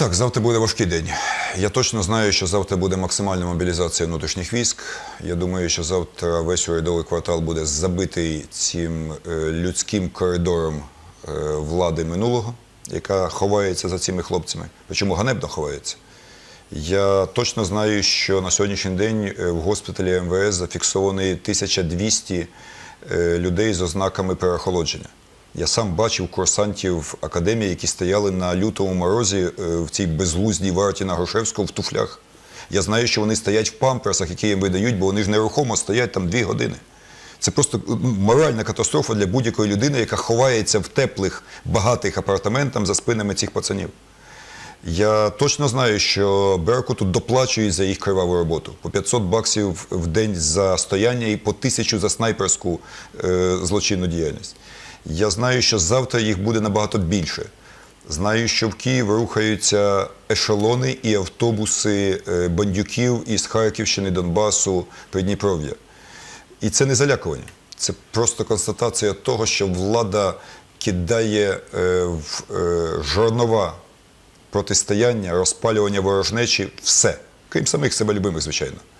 Так, завтра буде важкий день. Я точно знаю, що завтра буде максимальна мобілізація внутрішніх військ. Я думаю, що завтра весь урядовий квартал буде забитий цим е, людським коридором е, влади минулого, яка ховається за цими хлопцями. Причому ганебно ховається. Я точно знаю, що на сьогоднішній день е, в госпіталі МВС зафіксовані 1200 е, людей з ознаками переохолодження. Я сам бачив курсантів академії, які стояли на лютому морозі е, в цій безглуздій варті на Грушевського в туфлях. Я знаю, що вони стоять в памперсах, які їм видають, бо вони ж нерухомо стоять там дві години. Це просто ну, моральна катастрофа для будь-якої людини, яка ховається в теплих, багатих апартаментах за спинами цих пацанів. Я точно знаю, що Беркуту доплачують за їх криваву роботу. По 500 баксів в день за стояння і по тисячу за снайперську е, злочинну діяльність. Я знаю, що завтра їх буде набагато більше. Знаю, що в Київ рухаються ешелони і автобуси е, бандюків із Харківщини, Донбасу, Придніпров'я. І це не залякування. Це просто констатація того, що влада кидає е, в е, жорнова протистояння, розпалювання ворожнечі все, крім самих себе любимих, звичайно.